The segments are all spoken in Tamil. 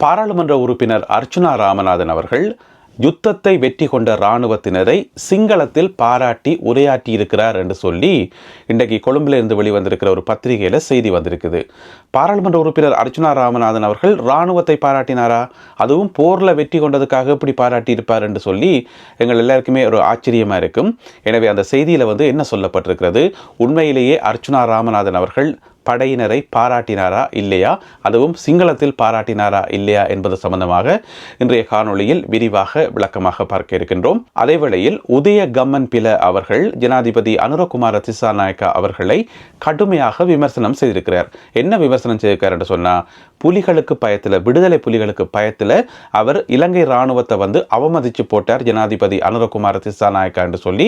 பாராளுமன்ற உறுப்பினர் அர்ச்சுனா ராமநாதன் அவர்கள் யுத்தத்தை வெற்றி கொண்ட இராணுவத்தினரை சிங்களத்தில் பாராட்டி உரையாற்றி இருக்கிறார் என்று சொல்லி இன்றைக்கு கொழும்பிலிருந்து வெளிவந்திருக்கிற ஒரு பத்திரிகையில் செய்தி வந்திருக்குது. பாராளுமன்ற உறுப்பினர் அர்ச்சுனா ராமநாதன் அவர்கள் இராணுவத்தை பாராட்டினாரா? அதுவும் போரில் வெற்றி கொண்டதுக்காக இப்படி பாராட்டியிருப்பார் என்று சொல்லி எங்கள் எல்லாருக்குமே ஒரு ஆச்சரியமாக இருக்கும். எனவே அந்த செய்தியில் வந்து என்ன சொல்லப்பட்டிருக்கிறது? உண்மையிலேயே அர்ச்சுனா ராமநாதன் அவர்கள் படையினரை பாராட்டினாரா இல்லையா? அதுவும் சிங்களத்தில் பாராட்டினாரா இல்லையா என்பது சம்பந்தமாக இன்றைய காணொளியில் விரிவாக விளக்கமாக பார்க்க இருக்கின்றோம். அதேவேளையில் உதய கம்மன் பில அவர்கள் ஜனாதிபதி அனுரகுமார திசாநாயக்கா அவர்களை கடுமையாக விமர்சனம் செய்திருக்கிறார். என்ன விமர்சனம் செய்திருக்கார் என்று சொன்னா புலிகளுக்கு பயத்தில் விடுதலை புலிகளுக்கு பயத்தில் அவர் இலங்கை இராணுவத்தை வந்து அவமதிச்சு போட்டார் ஜனாதிபதி அனுரகுமார திசாநாயக்கா என்று சொல்லி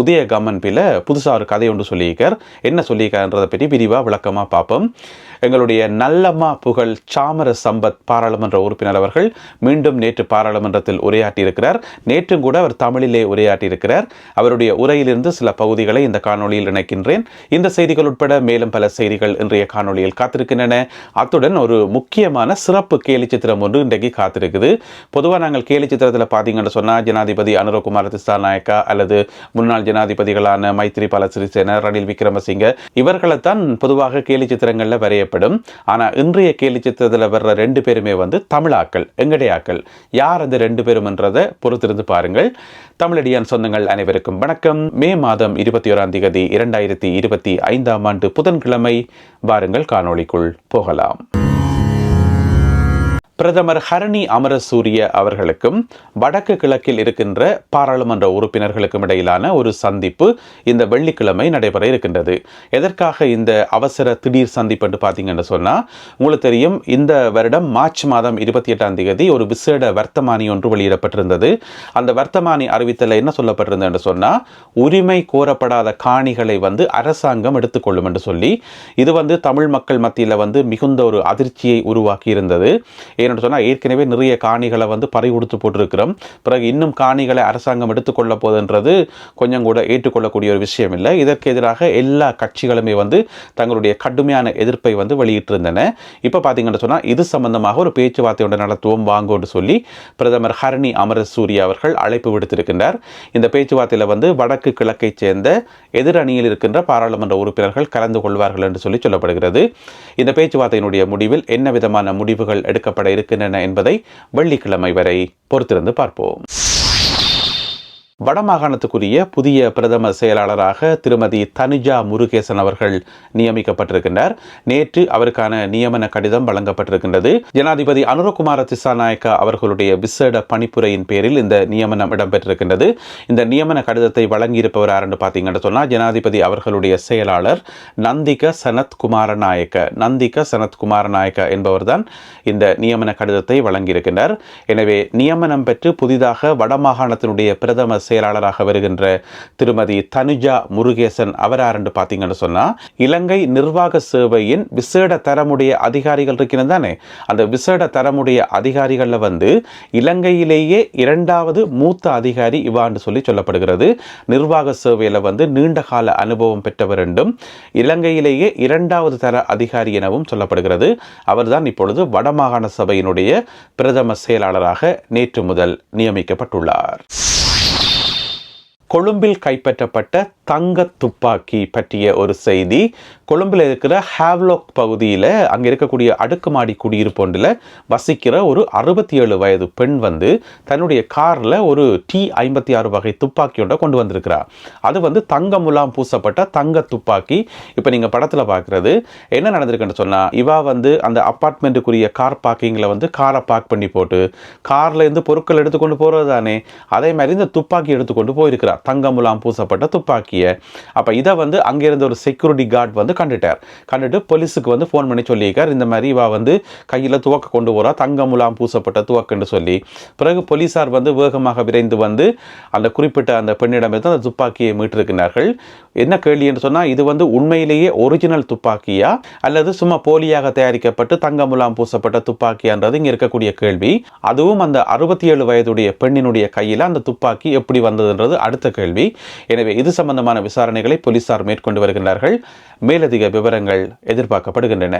உதய கம்மன் பில புதுசாக ஒரு கதை ஒன்று சொல்லியிருக்கார். என்ன சொல்லியிருக்காருன்றதை பற்றி விரிவாக விளக்கமாக விவரமாக பார்ப்போம். எங்களுடைய நல்லம்மா புகழ் சாமர சம்பத் பாராளுமன்ற உறுப்பினர் அவர்கள் மீண்டும் நேற்று பாராளுமன்றத்தில் உரையாற்றியிருக்கிறார். நேற்றும் கூட அவர் தமிழிலே உரையாற்றியிருக்கிறார். அவருடைய உரையிலிருந்து சில பகுதிகளை இந்த காணொலியில் இணைக்கின்றேன். இந்த செய்திகள் உட்பட மேலும் பல செய்திகள் இன்றைய காணொலியில் காத்திருக்கின்றன. அத்துடன் ஒரு முக்கியமான சிறப்பு கேலி சித்திரம் ஒன்று இன்றைக்கு காத்திருக்குது. பொதுவாக நாங்கள் கேலி சித்திரத்தில் பார்த்தீங்கன்னு சொன்னால் ஜனாதிபதி அனுரகுமார் திசாநாயக்கா அல்லது முன்னாள் ஜனாதிபதிகளான மைத்ரிபால சிறிசேன ரணில் விக்ரமசிங்க இவர்களைத்தான் பொதுவாக கேலி சித்திரங்களில் வரையப்படும். ஆனால் இன்றைய கேலி சித்திரத்தில் வர்ற ரெண்டு பேருமே வந்து தமிழாக்கள் எங்கடையாக்கள். யார் அந்த ரெண்டு பேரும்ன்றதை பொறுத்திருந்து பாருங்கள். தமிழடியான் சொந்தங்கள் அனைவருக்கும் வணக்கம். மே மாதம் இருபத்தி ஓராம் தேதி இரண்டாயிரத்தி இருபத்தி ஐந்தாம் ஆண்டு புதன்கிழமை. வாருங்கள் காணொளிக்குள் போகலாம். பிரதமர் ஹரணி அமரசூரிய அவர்களுக்கும் வடக்கு கிழக்கில் இருக்கின்ற பாராளுமன்ற உறுப்பினர்களுக்கும் இடையிலான ஒரு சந்திப்பு இந்த வெள்ளிக்கிழமை நடைபெற இருக்கின்றது. எதற்காக இந்த அவசர திடீர் சந்திப்பு என்று பார்த்தீங்கன்னு சொன்னால் உங்களுக்கு தெரியும் இந்த வருடம் மார்ச் மாதம் இருபத்தி எட்டாம் தேதி ஒரு விசேட வர்த்தமானி ஒன்று வெளியிடப்பட்டிருந்தது. அந்த வர்த்தமானி அறிவித்தல என்ன சொல்லப்பட்டிருந்தது என்று சொன்னால் உரிமை கோரப்படாத காணிகளை வந்து அரசாங்கம் எடுத்துக்கொள்ளும் என்று சொல்லி இது வந்து தமிழ் மக்கள் மத்தியில் வந்து மிகுந்த ஒரு அதிர்ச்சியை உருவாக்கி இருந்தது சொன்னால் ஏற்கனவே நிறைய காணிகளை வந்து பறி கொடுத்து போட்டிருக்கிறோம். பிறகு இன்னும் காணிகளை அரசாங்கம் எடுத்துக்கொள்ள போதுன்றது கொஞ்சம் கூட ஏற்றுக்கொள்ளக்கூடிய ஒரு விஷயம் இல்லை. இதற்கு எதிராக எல்லா கட்சிகளுமே வந்து தங்களுடைய கடுமையான எதிர்ப்பை வந்து வெளியிட்டிருந்தன. இப்போ பார்த்தீங்கன்னு சொன்னால் இது சம்பந்தமாக ஒரு பேச்சுவார்த்தை ஒன்று நடத்துவோம் வாங்கோன்னு சொல்லி பிரதமர் ஹரணி அமரசூரிய அவர்கள் அழைப்பு விடுத்திருக்கின்றார். இந்த பேச்சுவார்த்தையில் வந்து வடக்கு கிழக்கைச் சேர்ந்த எதிரணியில் இருக்கின்ற பாராளுமன்ற உறுப்பினர்கள் கலந்து கொள்வார்கள் என்று சொல்லி சொல்லப்படுகிறது. இந்த பேச்சுவார்த்தையினுடைய முடிவில் என்ன விதமான முடிவுகள் எடுக்கப்பட இருக்கின்றன என்பதை வெள்ளிக்கிழமை வரை பொறுத்திருந்து பார்ப்போம். வடமாகாணத்துக்குரிய புதிய பிரதம செயலாளராக திருமதி தனுஜா முருகேசன் அவர்கள் நியமிக்கப்பட்டிருக்கின்றார். நேற்று அவருக்கான நியமன கடிதம் வழங்கப்பட்டிருக்கின்றது. ஜனாதிபதி அனுரகுமார திசாநாயக்கா அவர்களுடைய விசேட பணிப்புரையின் பேரில் இந்த நியமனம் இடம்பெற்றிருக்கின்றது. இந்த நியமன கடிதத்தை வழங்கியிருப்பவர் யாருன்னு பார்த்தீங்கன்னு சொன்னால் ஜனாதிபதி அவர்களுடைய செயலாளர் நந்திக சனத் குமாரநாயக்க நந்திக சனத் குமாரநாயக்க என்பவர்தான் இந்த நியமன கடிதத்தை வழங்கியிருக்கின்றார். எனவே நியமனம் பெற்று புதிதாக வடமாகாணத்தினுடைய பிரதம செயலாளராக வருகின்ற திருமதி தனுஜா முருகேசன் அவராருன்னு பார்த்தீங்கன்னு சொன்னால் இலங்கை நிர்வாக சேவையின் விசேட தரமுடைய அதிகாரிகள் இருக்கிறது தானே? அந்த விசேட தரமுடைய அதிகாரிகளில் வந்து இலங்கையிலேயே இரண்டாவது மூத்த அதிகாரி இவான்னு சொல்லி சொல்லப்படுகிறது. நிர்வாக சேவையில் வந்து நீண்ட கால அனுபவம் பெற்றவர் என்றும் இலங்கையிலேயே இரண்டாவது தர அதிகாரி எனவும் சொல்லப்படுகிறது. அவர்தான் இப்பொழுது வடமாகாண சபையினுடைய பிரதம செயலாளராக நேற்று முதல் நியமிக்கப்பட்டுள்ளார். கொழும்பில் கைப்பற்றப்பட்ட தங்க துப்பாக்கி பற்றிய ஒரு செய்தி. கொழும்பில் இருக்கிற ஹேவ்லோக் பகுதியில் அங்கே இருக்கக்கூடிய அடுக்குமாடி குடியிருப்பு ஒன்றில் வசிக்கிற ஒரு அறுபத்தி ஏழு வயது பெண் வந்து தன்னுடைய காரில் ஒரு டி ஐம்பத்தி ஆறு வகை துப்பாக்கி ஒன்றை கொண்டு வந்திருக்கிறார் அது வந்து தங்க முலாம் பூசப்பட்ட தங்க துப்பாக்கி. இப்போ நீங்கள் படத்தில் பார்க்குறது என்ன நடந்திருக்குன்னு சொன்னால் இவா வந்து அந்த அப்பார்ட்மெண்ட்டுக்குரிய கார் பார்க்கிங்கில் வந்து காரை பார்க் பண்ணி போட்டு கார்லேருந்து பொருட்கள் எடுத்துக்கொண்டு போகிறது தானே அதே மாதிரி இந்த துப்பாக்கி எடுத்துக்கொண்டு போயிருக்கிறார் தங்க முலாம் பூசப்பட்ட துப்பாக்கியை. அப்போ இதை வந்து அங்கேருந்து ஒரு செக்யூரிட்டி கார்டு வந்து கண்டுட்டார். கண்டுட்டு போலீஸுக்கு வந்து ஃபோன் பண்ணி சொல்லியிருக்கார் இந்த மாதிரி இவா வந்து கையில் துவக்க கொண்டு போகிறா தங்க முலாம் பூசப்பட்ட துவக்குன்னு சொல்லி. பிறகு போலீஸார் வந்து வேகமாக விரைந்து வந்து அந்த குறிப்பிட்ட அந்த பெண்ணிடமிருந்து அந்த துப்பாக்கியை மீட்டிருக்கிறார்கள். என்ன கேள்வி என்று சொன்னால் இது வந்து உண்மையிலேயே ஒரிஜினல் துப்பாக்கியா? அல்லது சும்மா போலியாக தயாரிக்கப்பட்டு தங்க முலாம் பூசப்பட்ட துப்பாக்கியான்றது இங்கே இருக்கக்கூடிய கேள்வி. அதுவும் அந்த அறுபத்தி ஏழு வயதுடைய பெண்ணினுடைய கையில் அந்த துப்பாக்கி எப்படி வந்ததுன்றது அடுத்த கேள்வி. எனவே இது சம்பந்தமான விசாரணைகளை போலீசார் மேற்கொண்டு வருகின்றார்கள். மேலதிக விவரங்கள் எதிர்பார்க்கப்படுகின்றன.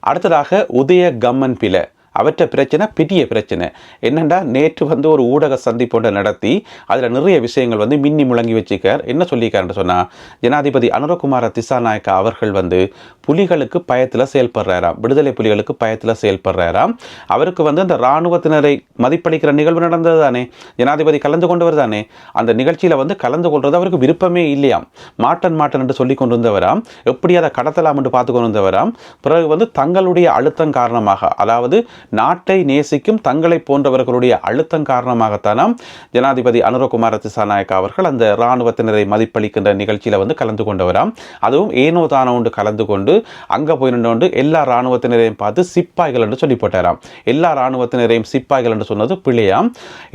அடுத்ததாக உதய கம்மன் பில அவற்ற பிரச்சனை பெரிய பிரச்சனை. என்னென்னா நேற்று வந்து ஒரு ஊடக சந்திப்பு சந்திப்பொன்றை நடத்தி அதில் நிறைய விஷயங்கள் வந்து மின்னி முழங்கி வச்சுக்கார் என்ன சொல்லியிருக்காருன்னு சொன்னால் ஜனாதிபதி அனுரகுமார திசாநாயக்கா அவர்கள் வந்து புலிகளுக்கு பயத்தில் செயல்படுறாராம். விடுதலை புலிகளுக்கு பயத்தில் செயல்படுறாராம். அவருக்கு வந்து அந்த இராணுவத்தினரை மதிப்பளிக்கிற நிகழ்வு நடந்தது தானே. ஜனாதிபதி கலந்து கொண்டவர் தானே. அந்த நிகழ்ச்சியில் வந்து கலந்து கொள்வது அவருக்கு விருப்பமே இல்லையாம். மாட்டன் மாட்டன் என்று சொல்லி கொண்டிருந்தவராம். எப்படி அதை கடத்தலாம் என்று பார்த்து கொண்டு வந்தவராம் பிறகு வந்து தங்களுடைய அழுத்தம் காரணமாக அதாவது நாட்டை நேசிக்கும் தங்களை போன்றவர்களுடைய அழுத்தம் காரணமாகத்தானாம் ஜனாதிபதி அனுரகுமார திசாநாயக்கா அவர்கள் அந்த இராணுவத்தினரை மதிப்பளிக்கின்ற நிகழ்ச்சியில் வந்து கலந்து கொண்டவராம். அதுவும் ஏனோ தானோ ஒன்று கலந்து கொண்டு அங்கே போய் நின்று எல்லா இராணுவத்தினரையும் பார்த்து சிப்பாய்கள் என்று சொல்லி போட்டாராம் எல்லா இராணுவத்தினரையும் சிப்பாய்கள் என்று சொன்னது பிள்ளையாம்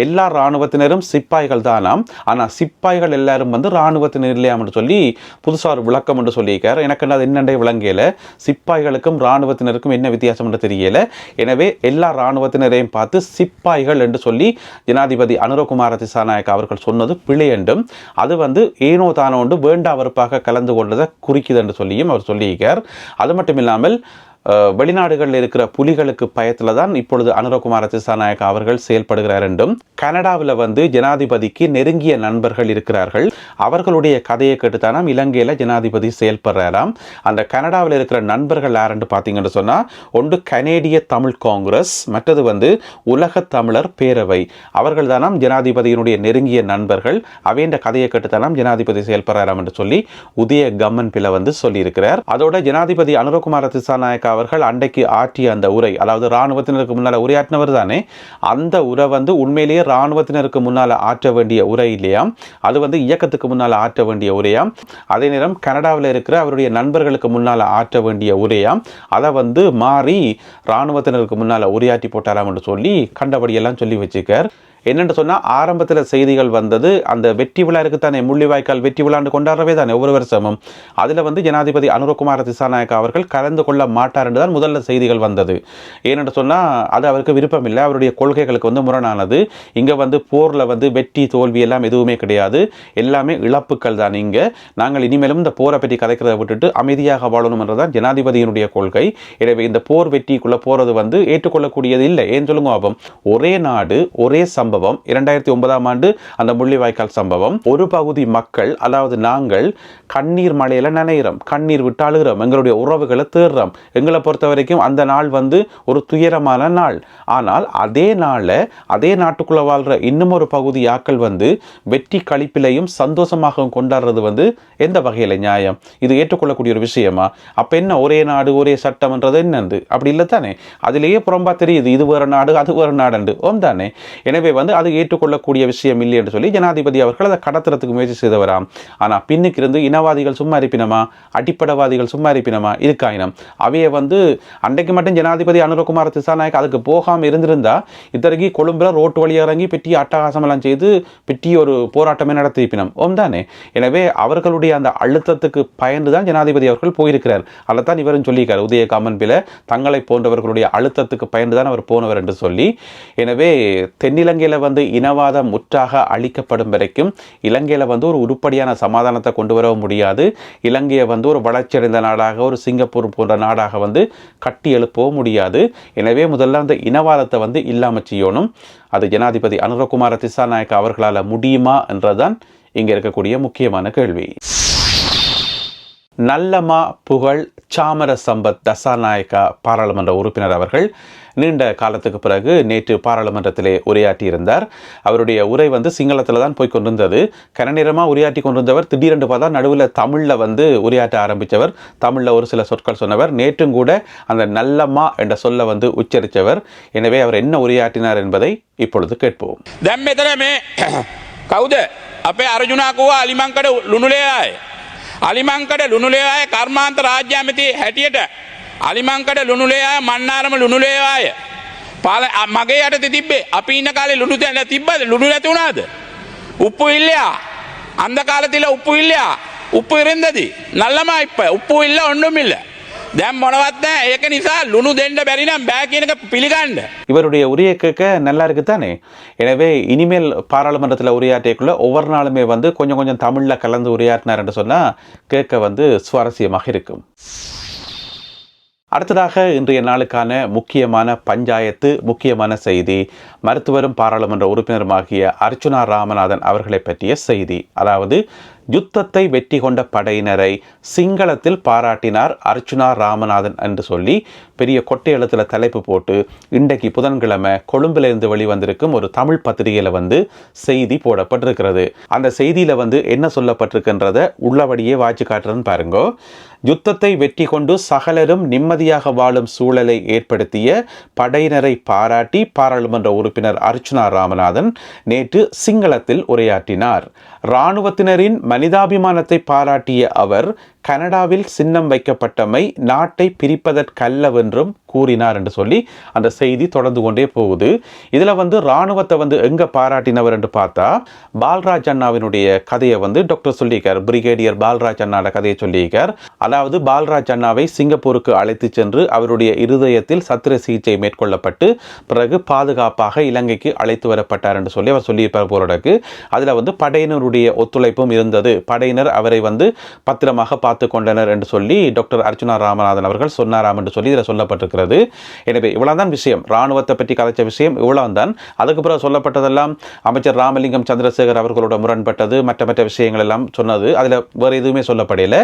எல்லா இராணுவத்தினரும் சிப்பாய்கள் தானாம். ஆனால் சிப்பாய்கள் எல்லாரும் வந்து இராணுவத்தினர் இல்லையாம் என்று சொல்லி புதுசாக ஒரு விளக்கம் என்று சொல்லியிருக்கார். எனக்கு அது என்னென்றே விளங்கல. சிப்பாய்களுக்கும் இராணுவத்தினருக்கும் என்ன வித்தியாசம் என்று தெரியல. எனவே எல்லா இராணுவத்தினரையும் பார்த்து சிப்பாய்கள் என்று சொல்லி ஜனாதிபதி அனுரகுமார திசாநாயக் அவர்கள் சொன்னது பிழை என்றும் அது வந்து ஏனோ தானோ ஒன்று வேண்டா வெறுப்பாக கலந்து கொண்டதை குறிக்குது என்று சொல்லியும் அவர் சொல்லியிருக்கார் அது மட்டும் இல்லாமல் வெளிநாடுகளில் இருக்கிற புலிகளுக்கு பயத்தில் தான் இப்பொழுது அனுரகுமார திசாநாயக் அவர்கள் செயல்படுகிறார் என்றும் கனடாவில் வந்து ஜனாதிபதிக்கு நெருங்கிய நண்பர்கள் இருக்கிறார்கள். அவர்களுடைய கதையை கேட்டுத்தானாம் இலங்கையில் ஜனாதிபதி செயல்படுறாராம். அந்த கனடாவில் இருக்கிற நண்பர்கள் யாருன்னு பார்த்தீங்கன்னு சொன்னால் ஒன்று கனேடிய தமிழ் காங்கிரஸ் மற்றது வந்து உலக தமிழர் பேரவை. அவர்கள் தானாம் ஜனாதிபதியினுடைய நெருங்கிய நண்பர்கள். அவைன்ற கதையை கேட்டுத்தானாம் ஜனாதிபதி செயல்படுறாராம் என்று சொல்லி உதய கம்மன் பிள்ளை வந்து சொல்லியிருக்கிறார். அதோட ஜனாதிபதி அனுரகுமார திசாநாயக் அவர்கள் அன்றைக்கு ஆற்றிய அந்த உரை அதாவது இராணுவத்தினருக்கு முன்னால் உரையாற்றினவர் தானே அந்த உரை வந்து உண்மையிலேயே இராணுவத்தினருக்கு முன்னால் ஆற்ற வேண்டிய உரை இல்லையாம் அது வந்து இயக்கத்துக்கு முன்னால் ஆற்ற வேண்டிய உரையாம் அதே நேரம் கனடாவில் இருக்கிற அவருடைய நண்பர்களுக்கு முன்னால் ஆற்ற வேண்டிய உரையாம் அதை வந்து மாறி இராணுவத்தினருக்கு முன்னால் உரையாற்றி போட்டாராம் என்று சொல்லி கண்டபடியெல்லாம் சொல்லி வச்சுக்கார் என்னென்று சொன்னால் ஆரம்பத்தில் செய்திகள் வந்தது அந்த வெற்றி விழா இருக்குத்தானே முள்ளிவாய்க்கால் வெற்றி விழாண்டு கொண்டாடுறவே தானே ஒவ்வொரு வருஷமும். அதில் வந்து ஜனாதிபதி அனுரகுமார திசாநாயக்கா அவர்கள் கலந்து கொள்ள மாட்டார் என்று தான் முதல்ல செய்திகள் வந்தது. ஏனென்று சொன்னால் அது அவருக்கு விருப்பம் இல்லை அவருடைய கொள்கைகளுக்கு வந்து முரணானது. இங்கே வந்து போரில் வந்து வெற்றி தோல்வி எல்லாம் எதுவுமே கிடையாது. எல்லாமே இழப்புக்கள் தான் இங்கே. நாங்கள் இனிமேலும் இந்த போரை பற்றி கதைக்கிறத விட்டுட்டு அமைதியாக வாழணும் என்றதான் ஜனாதிபதியினுடைய கொள்கை. எனவே இந்த போர் வெற்றிக்குள்ளே போகிறது வந்து ஏற்றுக்கொள்ளக்கூடியது இல்லை. ஏன் சொல்லுங்க பாப்போம் ஒரே நாடு ஒரே சம்பவம். இரண்டாயிரத்தி ஒன்பதாம் ஆண்டு அந்த முள்ளிவாய்க்கால் சம்பவம். ஒரு பகுதி மக்கள் அதாவது நாங்கள் கண்ணீர் மலையில் நனைகிறோம் கண்ணீர் விட்டாளுகிறோம் எங்களுடைய உறவுகளை தேடுறோம். எங்களை பொறுத்த வரைக்கும் அந்த நாள் வந்து ஒரு துயரமான நாள். ஆனால் அதே நாளில் அதே நாட்டுக்குள்ள வாழ்ற இன்னும் ஒரு பகுதி ஆக்கள் வந்து வெற்றி கழிப்பிலையும் சந்தோஷமாகவும் கொண்டாடுறது வந்து எந்த வகையில் நியாயம்? இது ஏற்றுக்கொள்ளக்கூடிய ஒரு விஷயமா? அப்போ என்ன? ஒரே நாடு ஒரே சட்டம்ன்றது என்னது? அப்படி இல்லை தானே? அதிலேயே புறம்பா தெரியுது. இது வேறு நாடு அது வேறு நாடு ஓம் தானே? எனவே வந்து அது ஏற்றுக்கொள்ளக்கூடிய விஷயம் இல்லை என்று சொல்லி ஜனாதிபதி அவர்கள் அதை கடத்துறதுக்கு முயற்சி செய்தவராம். ஆனால் பின்னுக்கு இருந்து இனவாதிகள் சும்மா இருப்பினமா? அடிப்படவாதிகள் சும்மா இருப்பினமா? இருக்காயினம். அவைய வந்து அன்றைக்கு மட்டும் ஜனாதிபதி அனுரகுமார் திசாநாயக் அதுக்கு போகாமல் இருந்திருந்தா இத்தனைக்கு கொழும்புல ரோட்டு வழி இறங்கி பெட்டி அட்டகாசமெல்லாம் செய்து பெட்டி ஒரு போராட்டமே நடத்தியிருப்பினம். ஓம் தானே? எனவே அவர்களுடைய அந்த அழுத்தத்துக்கு பயந்து தான் ஜனாதிபதி அவர்கள் போயிருக்கிறார். அதைத்தான் இவரும் சொல்லியிருக்கார். உதய காமன் பில தங்களை போன்றவர்களுடைய அழுத்தத்துக்கு பயந்து தான் அவர் போனவர் என்று சொல்லி. எனவே தென்னிலங்கையில் வந்து இனவாதம் முற்றாக அழிக்கப்படும் வரைக்கும் இலங்கையில் வந்து ஒரு உருப்படியான சமாதானத்தை கொண்டு வர முடியாது. இலங்கையை வந்து ஒரு வளர்ச்சியடைந்த நாடாக ஒரு சிங்கப்பூர் போன்ற நாடாக வந்து கட்டி எழுப்பவும் முடியாது. எனவே முதல்ல அந்த இனவாதத்தை வந்து இல்லாமல் செய்யணும். அது ஜனாதிபதி அனுரகுமார திசாநாயக்க அவர்களால் முடியுமா என்றதான் இங்கே இருக்கக்கூடிய முக்கியமான கேள்வி. நல்லமா புகழ் சாமர சம்பத் தசாநாயக்கா பாராளுமன்ற உறுப்பினர் அவர்கள் நீண்ட காலத்துக்கு பிறகு நேற்று பாராளுமன்றத்திலே உரையாற்றியிருந்தார் அவருடைய உரை வந்து சிங்களத்தில் தான் போய் கொண்டிருந்தது கனநேரமாக உரையாற்றி கொண்டிருந்தவர் திடீரென்று பார்த்தா நடுவில் தமிழில் வந்து உரையாற்ற ஆரம்பித்தவர் தமிழில் ஒரு சில சொற்கள் சொன்னவர் நேற்றும் கூட அந்த நல்லம்மா என்ற சொல்ல வந்து உச்சரித்தவர் எனவே அவர் என்ன உரையாற்றினார் என்பதை இப்பொழுது கேட்போம் දැම් මෙතන මේ කවුද අපේ අරජුනාකුව අලිමංකඩ ලුණුලේයාය. අලිමංකඩ ලුණුලේවාය කර්මාන්ත රාජ්‍ය ඇමති හැටියට. අලිමංකඩ ලුණුලේයාය මන්නාරම ලුණුලේවාය. පාල අ- මගේ යට තිබේ අපි ඉන්න කාලේ ලුණු තැන තිබ්බද ලුණු නැතිවුණාද. උප්පු ඉල්ලයා අන්ද කාලතිල උප්පු ඉල්ලයා උප්පු ඉරෙන්දදී නල්ලම ඉප්ප උප්පු ඉල්ල ඔන්නුමිල්ල. දැම් මොනවත්න ඒක නිසා ලුණු දෙන්ඩ බැරිනම් බෑ කියනක පිළිගණ්ඩ. இவருடைய உரையை கேட்க நல்லா இருக்கு தானே எனவே இனிமேல் பாராளுமன்றத்தில் உரையாற்றியக்குள்ள ஒவ்வொரு நாளுமே வந்து கொஞ்சம் கொஞ்சம் தமிழில் கலந்து உரையாற்றினார் என்று சொன்னால் கேட்க வந்து சுவாரஸ்யமாக இருக்கும் அடுத்ததாக இன்றைய நாளுக்கான முக்கியமான பஞ்சாயத்து முக்கியமான செய்தி. மருத்துவரும் பாராளுமன்ற உறுப்பினருமாகிய அர்ச்சுனா ராமநாதன் அவர்களை பற்றிய செய்தி. அதாவது யுத்தத்தை வெற்றி கொண்ட படையினரை சிங்களத்தில் பாராட்டினார் அர்ச்சுனா ராமநாதன் என்று சொல்லி பெரிய கொட்டை எழுத்துல தலைப்பு போட்டு இன்றைக்கு புதன்கிழமை கொழும்பிலிருந்து வெளிவந்திருக்கும் ஒரு தமிழ் பத்திரிகையில் வந்து செய்தி போடப்பட்டிருக்கிறது. அந்த செய்தியில் வந்து என்ன சொல்லப்பட்டிருக்கின்றத உள்ளபடியே வாய்ச்சி காட்டுறேன்னு பாருங்கோ. யுத்தத்தை வெற்றி கொண்டு சகலரும் நிம்மதியாக வாழும் சூழலை ஏற்படுத்திய படையினரை பாராட்டி பாராளுமன்ற உறுப்பினர் அர்ச்சுனா ராமநாதன் நேற்று சிங்களத்தில் உரையாற்றினார். இராணுவத்தினரின் மனிதாபிமானத்தை பாராட்டிய அவர் கனடாவில் சின்னம் வைக்கப்பட்டமை நாட்டை பிரிப்பதற்கல்லவென்றும் கூறினார் என்று சொல்லி அந்த செய்தி தொடர்ந்து கொண்டே போகுது. இதில் வந்து இராணுவத்தை வந்து எங்கே பாராட்டினவர் என்று பார்த்தா பால்ராஜ் அண்ணாவினுடைய கதையை வந்து டாக்டர் சொல்லியிருக்கார். பிரிகேடியர் பால்ராஜ் அண்ணாட கதையை சொல்லியிருக்கார். அதாவது பால்ராஜ் அண்ணாவை சிங்கப்பூருக்கு அழைத்து சென்று அவருடைய இருதயத்தில் சத்திர சிகிச்சை மேற்கொள்ளப்பட்டு பிறகு பாதுகாப்பாக இலங்கைக்கு அழைத்து வரப்பட்டார் என்று சொல்லி அவர் சொல்லியிருப்பார் போராடக்கு அதில் வந்து படையினருடைய ஒத்துழைப்பும் இருந்தது. படையினர் அவரை வந்து பத்திரமாக பார்த்து கொண்டனர் என்று சொல்லி டாக்டர் அர்ச்சுனா ராமநாதன் அவர்கள் சொன்னாராம் என்று சொல்லி இதில் சொல்லப்பட்டிருக்கிறது. எனவே இவ்வளோதான் விஷயம். ராணுவத்தை பற்றி கதைச்ச விஷயம் இவ்வளோதான் அதுக்கு பிறகு சொல்லப்பட்டதெல்லாம் அமைச்சர் ராமலிங்கம் சந்திரசேகர் அவர்களோட முரண்பட்டது மற்ற மற்ற விஷயங்கள் எல்லாம் சொன்னது. அதில் வேறு எதுவுமே சொல்லப்படையில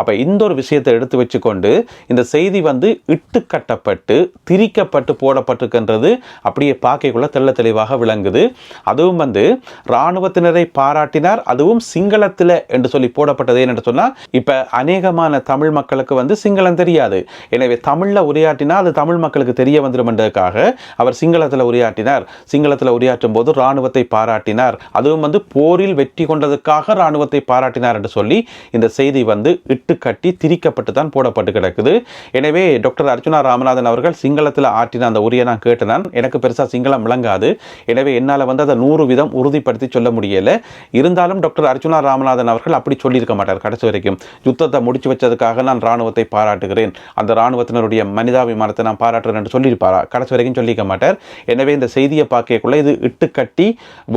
அப்போ இந்த ஒரு விஷயத்தை எடுத்து வச்சுக்கொண்டு இந்த செய்தி வந்து இட்டுக்கட்டப்பட்டு திரிக்கப்பட்டு போடப்பட்டிருக்கின்றது. அப்படியே பார்க்கக்குள்ள தெள்ள தெளிவாக விளங்குது. அதுவும் வந்து இராணுவத்தினரை பாராட்டினார். அதுவும் சிங்களத்தில் என்று சொல்லி போடப்பட்டது என்று சொன்னால் இப்போ அநேகமான தமிழ் மக்களுக்கு வந்து சிங்களம் தெரியாது. எனவே தமிழில் உரையாற்றினா அது தமிழ் மக்களுக்கு தெரிய வந்துடும் என்றதுக்காக அவர் சிங்களத்தில் உரையாற்றினார். சிங்களத்தில் உரையாற்றும் போது இராணுவத்தை பாராட்டினார். அதுவும் வந்து போரில் வெற்றி கொண்டதுக்காக இராணுவத்தை பாராட்டினார் என்று சொல்லி இந்த செய்தி வந்து இட்டுக்கட்டி திரிக்கப்பட்டு தான் போடப்பட்டு கிடக்குது. எனவே டாக்டர் அர்ச்சுனா ராமநாதன் அவர்கள் சிங்களத்தில் ஆற்றின அந்த உரையை நான் கேட்டேன். எனக்கு பெருசாக சிங்களம் விளங்காது. எனவே என்னால் வந்து அதை நூறு விதம் உறுதிப்படுத்தி சொல்ல முடியல. இருந்தாலும் டாக்டர் அர்ஜுனா ராமநாதன் அவர்கள் அப்படி சொல்லியிருக்க மாட்டார் கடைசி வரைக்கும். யுத்தத்தை முடிச்சு வச்சதுக்காக நான் ராணுவத்தை பாராட்டுகிறேன். அந்த ராணுவத்தினருடைய மனிதாபிமானத்தை நான் பாராட்டுறேன் என்று சொல்லியிருப்பாரா? கடைசி வரைக்கும் சொல்லிக்க மாட்டார். எனவே இந்த செய்தியை பார்க்கக்குள்ள இது இட்டுக்கட்டி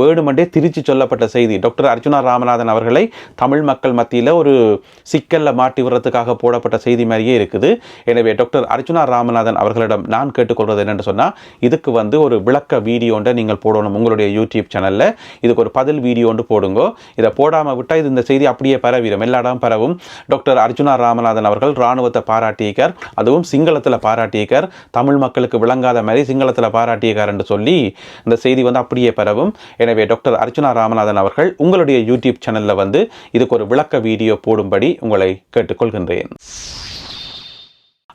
வேடுமண்டே திருச்சி சொல்லப்பட்ட செய்தி. டாக்டர் அர்ஜுனா ராமநாதன் அவர்களை தமிழ் மக்கள் மத்தியில் ஒரு சிக்கலில் மாட்டி விடுறதுக்காக போடப்பட்ட செய்தி மாதிரியே இருக்குது. எனவே டாக்டர் அர்ஜுனா ராமநாதன் அவர்களிடம் நான் கேட்டுக்கொள்வது என்னென்னு சொன்னால் இதுக்கு வந்து ஒரு விளக்க வீடியோண்ட நீங்கள் போடணும் உங்களுடைய யூடியூப் சேனலில். இதுக்கு ஒரு பதில் வீடியோண்டு போடுங்க. இதை போடாமல் விட்டால் இது இந்த செய்தி அப்படியே பரவிடும். எல்லா இடம் பரவும். டாக்டர் அர்ஜுனா ராமநாதன் அவர்கள் இராணுவத்தை பாராட்டியிருக்கார். அதுவும் சிங்களத்தில் பாராட்டியிருக்கார். தமிழ் மக்களுக்கு விளங்காத மாதிரி சிங்களத்தில் பாராட்டியிருக்கார் என்று சொல்லி இந்த செய்தி வந்து அப்படியே பரவும். எனவே டாக்டர் அர்ஜுனா ராமநாதன் அவர்கள் உங்களுடைய யூடியூப் சேனலில் வந்து இதுக்கு ஒரு விளக்க வீடியோ போடும்படி உங்களை கேட்டுக்கொள்கின்றேன்.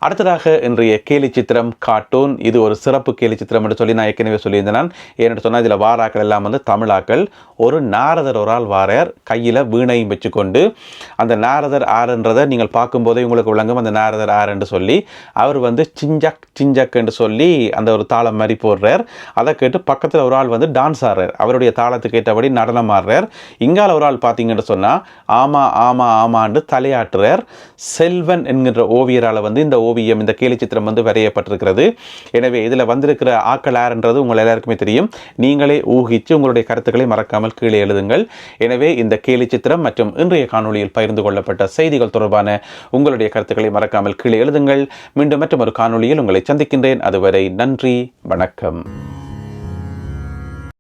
அடுத்ததாக இன்றைய கேலி சித்திரம் கார்ட்டூன் இது ஒரு சிறப்பு கேலி சித்திரம் என்று சொல்லி நான் ஏற்கனவே சொல்லியிருந்தேன். நான் ஏன்னு சொன்னால் இதில் வாராக்கள் எல்லாம் வந்து தமிழாக்கள். ஒரு நாரதர் ஒரு ஆள் வாரார். கையில் வீணையும் வச்சுக்கொண்டு அந்த நாரதர் ஆறுன்றதை நீங்கள் பார்க்கும்போதே உங்களுக்கு விளங்கும். அந்த நாரதர் ஆறு என்று சொல்லி அவர் வந்து சிஞ்சக் சிஞ்சக் என்று சொல்லி அந்த ஒரு தாளம் மாதிரி போடுறார். அதை கேட்டு பக்கத்தில் ஒரு ஆள் வந்து டான்ஸ் ஆடுறார். அவருடைய தாளத்துக்கு ஏற்றபடி நடனம் ஆடுறார். இங்கால ஒரு ஆள் பார்த்தீங்கன்னு சொன்னால் ஆமா ஆமா ஆமான்னு தலையாட்டுறார். செல்வன் என்கின்ற ஓவியரால் வந்து இந்த ஓவியம் இந்த கேலி சித்திரம் வந்து வரையப்பட்டிருக்கிறது. எனவே இதில் வந்திருக்கிற ஆக்கள் யாருன்றது உங்கள் எல்லாருக்குமே தெரியும். நீங்களே ஊகித்து உங்களுடைய கருத்துக்களை மறக்காமல் கீழே எழுதுங்கள். எனவே இந்த கேலி சித்திரம் மற்றும் இன்றைய காணொளியில் பகிர்ந்து கொள்ளப்பட்ட செய்திகள் தொடர்பான உங்களுடைய கருத்துக்களை மறக்காமல் கீழே எழுதுங்கள். மீண்டும் மற்றும் ஒரு காணொளியில் உங்களை சந்திக்கின்றேன். அதுவரை நன்றி வணக்கம்.